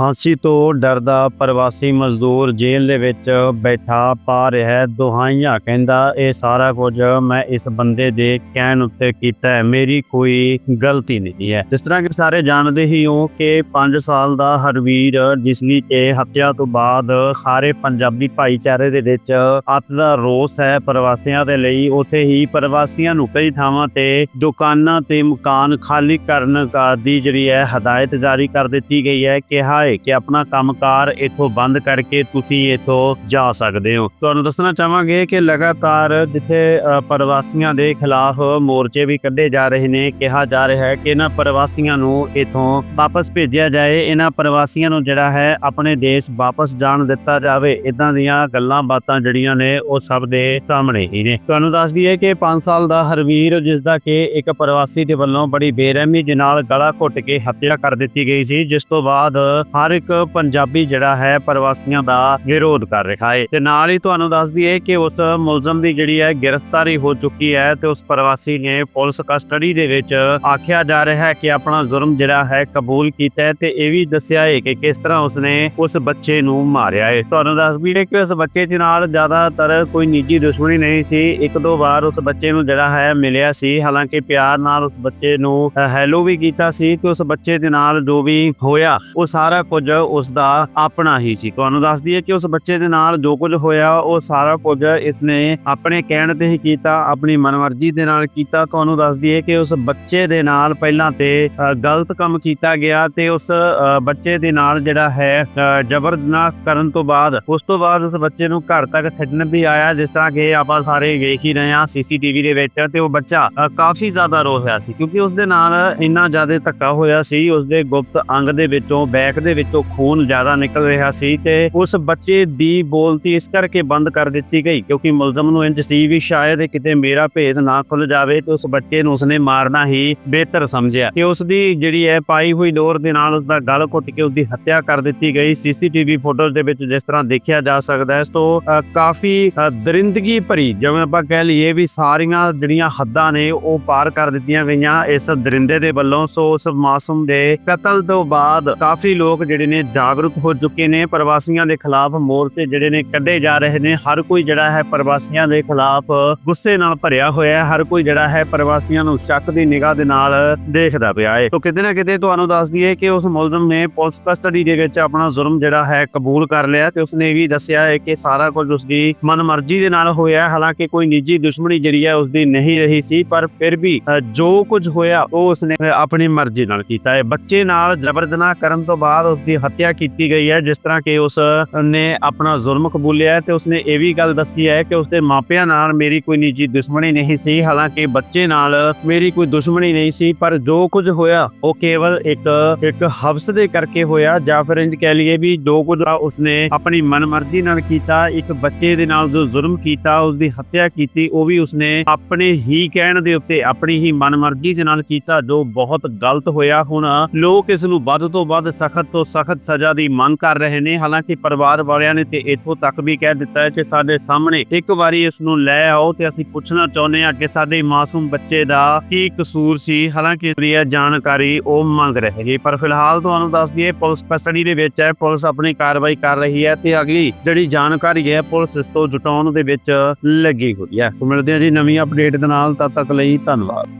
ਫਾਂਸੀ ਤੋਂ ਡਰਦਾ ਪ੍ਰਵਾਸੀ ਮਜ਼ਦੂਰ ਜੇਲ੍ਹ ਦੇ ਵਿੱਚ ਬੈਠਾ ਪਾ ਰਿਹਾ ਹੈ। ਦੁਹਾਈਆਂ ਕਹਿੰਦਾ, ਇਹ ਸਾਰਾ ਕੁਝ ਮੈਂ ਇਸ ਬੰਦੇ ਦੇ ਕਹਿਣ ਉੱਤੇ ਕੀਤਾ ਹੈ। ਮੇਰੀ ਕੋਈ ਗਲਤੀ ਨਹੀਂ ਹੈ। ਜਿਸ ਤਰ੍ਹਾਂ ਕਿ ਸਾਰੇ ਜਾਣਦੇ ਹੀ ਹੋ ਕਿ 5 ਸਾਲ ਦਾ ਹਰਵੀਰ, ਜਿਸ ਦੀ ਕਿ ਹੱਤਿਆ ਤੋਂ ਬਾਅਦ ਸਾਰੇ ਪੰਜਾਬੀ ਭਾਈਚਾਰੇ ਦੇ ਵਿੱਚ ਅੱਤ ਦਾ ਰੋਸ ਹੈ ਪ੍ਰਵਾਸੀਆਂ ਦੇ ਲਈ, ਉੱਥੇ ਹੀ ਪ੍ਰਵਾਸੀਆਂ ਨੂੰ ਕਈ ਥਾਵਾਂ ਤੇ ਦੁਕਾਨਾਂ ਤੇ ਮਕਾਨ ਖਾਲੀ ਕਰਨ ਦੀ ਜਿਹੜੀ ਹੈ ਹਦਾਇਤ ਜਾਰੀ ਕਰ ਦਿੱਤੀ ਗਈ ਹੈ। ਕਿਹਾ ਹੈ ਕਿ ਆਪਣਾ ਕੰਮਕਾਰ ਇੱਥੋਂ ਬੰਦ ਕਰਕੇ ਤੁਸੀਂ ਇੱਥੋਂ ਜਾ ਸਕਦੇ ਹੋ। ਤੁਹਾਨੂੰ ਦੱਸਣਾ ਚਾਹਾਂਗੇ ਕਿ ਲਗਾਤਾਰ ਜਿੱਥੇ ਪ੍ਰਵਾਸੀਆਂ ਦੇ ਖਿਲਾਫ ਮੋਰਚੇ ਵੀ ਕੱਢੇ ਜਾ ਰਹੇ ਨੇ, ਕਿਹਾ ਜਾ ਰਿਹਾ ਹੈ ਕਿ ਇਹਨਾਂ ਪ੍ਰਵਾਸੀਆਂ ਨੂੰ ਇੱਥੋਂ ਵਾਪਸ ਭੇਜਿਆ ਜਾਏ। ਇਹਨਾਂ ਪ੍ਰਵਾਸੀਆਂ ਨੂੰ ਜਿਹੜਾ ਹੈ ਆਪਣੇ ਦੇਸ਼ ਵਾਪਸ ਜਾਣ ਦਿੱਤਾ ਜਾਵੇ। ਇਦਾਂ ਦੀਆਂ ਗੱਲਾਂ ਬਾਤਾਂ ਜਿਹੜੀਆਂ ਨੇ ਉਹ ਸਭ ਦੇ ਸਾਹਮਣੇ ਹੀ ਨੇ। ਤੁਹਾਨੂੰ ਦੱਸ ਦਈਏ ਕਿ 5 ਸਾਲ ਦਾ ਹਰਵੀਰ ਜਿਸ ਦਾ ਕਿ ਇੱਕ ਪ੍ਰਵਾਸੀ ਦੇ ਵੱਲੋਂ ਬੜੀ ਬੇਰਹਿਮੀ ਦੇ ਨਾਲ ਗਲਾ ਘੁੱਟ ਕੇ ਹੱਤਿਆ ਕਰ ਦਿੱਤੀ ਗਈ ਸੀ, ਜਿਸ ਤੋਂ ਬਾਅਦ ਹਰ ਇੱਕ ਪੰਜਾਬੀ ਜਿਹੜਾ ਹੈ ਪ੍ਰਵਾਸੀਆਂ ਦਾ ਵਿਰੋਧ ਕਰ ਰਿਹਾ ਹੈ। ਤੇ ਨਾਲ ਹੀ ਤੁਹਾਨੂੰ ਦੱਸ ਦਈਏ ਕਿ ਉਸ ਮੁਲਜ਼ਮ ਦੀ ਜਿਹੜੀ ਹੈ ਗ੍ਰਿਫਤਾਰੀ ਹੋ ਚੁੱਕੀ ਹੈ ਤੇ ਉਸ ਪ੍ਰਵਾਸੀ ਨੇ ਪੁਲਿਸ ਕਸਟਡੀ ਦੇ ਵਿੱਚ ਆਖਿਆ ਜਾ ਰਿਹਾ ਹੈ ਕਿ ਆਪਣਾ ਜੁਰਮ ਜਿਹੜਾ ਹੈ ਕਬੂਲ ਕੀਤਾ ਹੈ ਤੇ ਇਹ ਵੀ ਦੱਸਿਆ ਹੈ ਕਿ ਕਿਸ ਤਰ੍ਹਾਂ ਉਸਨੇ ਉਸ ਬੱਚੇ ਨੂੰ ਮਾਰਿਆ ਹੈ। ਤੁਹਾਨੂੰ ਦੱਸ ਦਈਏ ਕਿ ਉਸ ਬੱਚੇ ਦੇ ਨਾਲ ਜ਼ਿਆਦਾਤਰ ਕੋਈ ਨਿੱਜੀ ਦੁਸ਼ਮਣੀ ਨਹੀਂ ਸੀ। ਇੱਕ ਦੋ ਵਾਰ ਉਸ ਬੱਚੇ ਨੂੰ ਜਿਹੜਾ ਹੈ ਮਿਲਿਆ ਸੀ। ਹਾਲਾਂਕਿ ਪਿਆਰ ਨਾਲ ਉਸ ਬੱਚੇ ਨੂੰ ਹੈਲੋ ਵੀ ਕੀਤਾ ਸੀ ਕਿ ਉਸ ਬੱਚੇ ਦੇ ਨਾਲ ਜੋ ਵੀ ਹੋਇਆ, ਉਹ ਸਾਰਾ ਕੁਝ ਉਸ ਦਾ ਆਪਣਾ ਹੀ ਸੀ। ਤੁਹਾਨੂੰ ਦੱਸ ਦਈਏ ਕਿ ਉਸ ਬੱਚੇ ਦੇ ਨਾਲ ਜੋ ਕੁਝ ਹੋਇਆ ਉਹ ਸਾਰਾ ਕੁਝ ਇਸਨੇ ਆਪਣੇ ਕਹਿਣ ਤੇ ਹੀ ਕੀਤਾ ਆਪਣੀ ਮਨਮਰਜ਼ੀ ਦੇ ਨਾਲ ਕੀਤਾ। ਤੁਹਾਨੂੰ ਦੱਸ ਦਈਏ ਕਿ ਉਸ ਬੱਚੇ ਦੇ ਨਾਲ ਪਹਿਲਾਂ ਤੇ ਗਲਤ ਕੰਮ ਕੀਤਾ ਗਿਆ ਤੇ ਉਸ ਬੱਚੇ ਦੇ ਨਾਲ ਜਿਹੜਾ ਹੈ ਅ, ਜ਼ਬਰਦਨਾਕ ਕਰਨ ਤੋਂ ਬਾਅਦ ਉਸ ਤੋਂ ਬਾਅਦ ਉਸ ਬੱਚੇ ਨੂੰ ਘਰ ਤੱਕ ਛੱਡਣ ਵੀ ਆਇਆ ਜਿਸ ਤਰ੍ਹਾਂ ਕਿ ਆਪਾਂ ਸਾਰੇ ਵੇਖ ਹੀ ਰਹੇ ਹਾਂ ਸੀਸੀਟੀਵੀ ਦੇ ਵਿੱਚ ਤੇ ਉਹ ਬੱਚਾ ਕਾਫੀ ਜ਼ਿਆਦਾ ਰੋ ਰਿਹਾ ਸੀ। ਕਿਉਂਕਿ ਉਸ ਦੇ ਨਾਲ ਇੰਨਾ ਜ਼ਿਆਦਾ ਧੱਕਾ ਹੋਇਆ ਸੀ ਉਸ ਦੇ ਗੁਪਤ ਅੰਗ ਦੇ ਵਿੱਚੋਂ ਬੈਕ ਦੇ ਵਿੱਚੋਂ ਖੂਨ ਜ਼ਿਆਦਾ ਨਿਕਲ ਰਿਹਾ ਸੀ ਤੇ ਉਸ ਬੱਚੇ ਦੀ ਬੋਲਤੀ ਇਸ ਕਰਕੇ ਬੰਦ ਕਰ ਦਿੱਤੀ ਗਈ ਕਿਉਂਕਿ ਮੁਲਜ਼ਮ ਨੂੰ ਇੰਜ ਸੀ ਵੀ ਸ਼ਾਇਦ ਕਿਤੇ ਮੇਰਾ ਭੇਦ ਨਾ ਖੁੱਲ ਜਾਵੇ ਤੇ ਉਸ ਬੱਚੇ ਨੂੰ ਉਸਨੇ ਮਾਰਨਾ ਹੀ ਬਿਹਤਰ ਸਮਝਿਆ। ਤੇ ਉਸ ਦੀ ਜਿਹੜੀ ਹੈ ਪਾਈ ਹੋਈ ਡੋਰ ਦੇ ਨਾਲ ਉਸ ਦਾ ਗਲ ਘੁੱਟ ਕੇ ਉਸ ਦੀ ਹੱਤਿਆ ਕਰ ਦਿੱਤੀ ਗਈ। ਸੀਸੀਟੀਵੀ ਫੋਟੋਜ਼ ਦੇ ਵਿੱਚ ਜਿਸ ਤਰ੍ਹਾਂ ਦੇਖਿਆ ਜਾ ਸਕਦਾ ਹੈ, ਇਸ ਤੋਂ ਕਾਫੀ ਦਰਿੰਦਗੀ ਭਰੀ ਜਿਵੇਂ ਆਪਾਂ ਕਹਿ ਲਈਏ ਵੀ ਸਾਰੀਆਂ ਜਿਹੜੀਆਂ ਹੱਦਾਂ ਨੇ ਉਹ ਪਾਰ ਕਰ ਦਿੱਤੀਆਂ ਗਈਆਂ ਇਸ ਦਰਿੰਦੇ ਦੇ ਵੱਲੋਂ। ਸੋ ਉਸ ਮਾਸੂਮ ਦੇ ਕਤਲ ਤੋਂ ਬਾਅਦ ਕਾਫੀ ਲੋਕ ਜਿਹੜੇ ਨੇ ਜਾਗਰੂਕ ਹੋ ਚੁੱਕੇ ਨੇ, ਪ੍ਰਵਾਸੀਆਂ ਦੇ ਖਿਲਾਫ ਮੋਰਚੇ ਜਿਹੜੇ ਨੇ ਕੱਢੇ ਜਾ ਰਹੇ ਨੇ। ਹਰ ਕੋਈ ਜਿਹੜਾ ਹੈ ਪ੍ਰਵਾਸੀਆਂ ਦੇ ਖਿਲਾਫ ਗੁੱਸੇ ਨਾਲ ਭਰਿਆ ਹੋਇਆ ਹੈ। ਹਰ ਕੋਈ ਜਿਹੜਾ ਹੈ ਪ੍ਰਵਾਸੀਆਂ ਨੂੰ ਸ਼ੱਕ ਦੀ ਨਿਗਾਹ ਦੇ ਨਾਲ ਦੇਖਦਾ ਪਿਆ ਹੈ। ਤੋਂ ਕਿਤੇ ਨਾ ਕਿਤੇ ਤੁਹਾਨੂੰ ਦੱਸ ਦਈਏ ਕਿ ਉਸ ਮੁਲਜ਼ਮ ਨੇ ਪੁਲਿਸ ਕਸਟਡੀ ਦੇ ਵਿੱਚ ਆਪਣਾ ਜ਼ੁਰਮ ਜਿਹੜਾ ਹੈ ਕਬੂਲ ਕਰ ਲਿਆ ਤੇ ਉਸਨੇ ਇਹ ਵੀ ਦੱਸਿਆ ਹੈ ਕਿ ਸਾਰਾ ਕੁਝ ਉਸਦੀ ਮਨਮਰਜ਼ੀ ਦੇ ਨਾਲ ਹੋਇਆ ਹਾਲਾਂਕਿ ਕੋਈ ਨਿੱਜੀ ਦੁਸ਼ਮਣੀ ਜਿਹੜੀ ਹੈ ਉਸਦੀ ਨਹੀਂ ਰਹੀ ਸੀ, ਪਰ ਫਿਰ ਵੀ ਜੋ ਕੁਝ ਹੋਇਆ ਉਹ ਉਸਨੇ ਆਪਣੀ ਮਰਜ਼ੀ ਨਾਲ ਕੀਤਾ ਹੈ। ਬੱਚੇ ਨਾਲ ਜ਼ਬਰਦਨਾਕ ਕਰਨ ਤੋਂ ਬਾਅਦ ਉਸ ਦੀ ਹੱਤਿਆ ਕੀਤੀ ਗਈ ਹੈ, ਜਿਸ ਤਰ੍ਹਾਂ ਕਿ ਉਸ ਨੇ ਆਪਣਾ ਜ਼ੁਲਮ ਕਬੂਲਿਆ ਤੇ ਉਸਨੇ ਇਹ ਵੀ ਗੱਲ ਦੱਸੀ ਹੈ ਕਿ ਉਸਦੇ ਮਾਪਿਆਂ ਨਾਲ ਮੇਰੀ ਕੋਈ ਨਿੱਜੀ ਦੁਸ਼ਮਣੀ ਨਹੀਂ ਸੀ। ਹਾਲਾਂਕਿ ਬੱਚੇ ਨਾਲ ਮੇਰੀ ਕੋਈ ਦੁਸ਼ਮਣੀ ਨਹੀਂ ਸੀ, ਪਰ ਜੋ ਕੁਝ ਹੋਇਆ, ਉਹ ਕੇਵਲ ਇੱਕ ਇੱਕ ਹਵਸ ਦੇ ਕਰਕੇ ਹੋਇਆ। ਜਾਂ ਫਿਰ ਇੰਜ ਕਹਿ ਲਈਏ ਵੀ ਜੋ ਕੁਝ ਉਸਨੇ ਆਪਣੀ ਮਨਮਰਜ਼ੀ ਨਾਲ ਕੀਤਾ, ਇੱਕ ਬੱਚੇ ਦੇ ਨਾਲ ਜੋ ਜ਼ੁਲਮ ਕੀਤਾ, ਉਸਦੀ ਹੱਤਿਆ ਕੀਤੀ, ਉਹ ਵੀ ਉਸਨੇ ਆਪਣੇ ਹੀ ਕਹਿਣ ਦੇ ਉੱਤੇ, ਆਪਣੀ ਹੀ ਮਨਮਰਜ਼ੀ ਦੇ ਨਾਲ ਕੀਤਾ, ਜੋ ਬਹੁਤ ਗਲਤ ਹੋਇਆ। ਹੁਣ ਲੋਕ ਇਸ ਨੂੰ ਵੱਧ ਤੋਂ ਵੱਧ ਸਖਤ ਤੋਂ ਸਖਤ ਸਜ਼ਾ ਦੀ ਮੰਗ ਕਰ ਰਹੇ ਨੇ। ਹਾਲਾਂਕਿ ਪਰਿਵਾਰ ਵਾਲਿਆਂ ਨੇ ਤੇ ਇੱਥੋਂ ਤੱਕ ਵੀ ਕਹਿ ਦਿੱਤਾ ਹੈ ਕਿ ਸਾਡੇ ਸਾਹਮਣੇ ਇੱਕ ਵਾਰੀ ਇਸ ਨੂੰ ਲੈ ਆਓ ਤੇ ਅਸੀਂ ਪੁੱਛਣਾ ਚਾਹੁੰਦੇ ਹਾਂ ਕਿ ਸਾਡੇ ਮਾਸੂਮ ਬੱਚੇ ਦਾ ਕੀ ਕਸੂਰ ਸੀ। ਹਾਲਾਂਕਿ ਇਹ ਜਾਣਕਾਰੀ ਉਹ ਮੰਗ ਰਹੇ ਨੇ। ਪਰ ਫਿਲਹਾਲ ਤੁਹਾਨੂੰ ਦੱਸ ਦਈਏ, ਪੁਲਿਸ ਕਸਟਡੀ ਦੇ ਵਿੱਚ ਹੈ, ਪੁਲਿਸ ਆਪਣੀ ਕਾਰਵਾਈ ਕਰ ਰਹੀ ਹੈ ਤੇ ਅਗਲੀ ਜਿਹੜੀ ਜਾਣਕਾਰੀ ਹੈ, ਪੁਲਿਸ ਇਸ ਤੋਂ ਜੁਟਾਉਣ ਦੇ ਵਿੱਚ ਲੱਗੀ ਹੋਈ ਹੈ। ਮਿਲਦੇ ਹਾਂ ਜੀ ਨਵੀਂ ਅਪਡੇਟ ਦੇ ਨਾਲ, ਤਦ ਤੱਕ ਲਈ ਧੰਨਵਾਦ।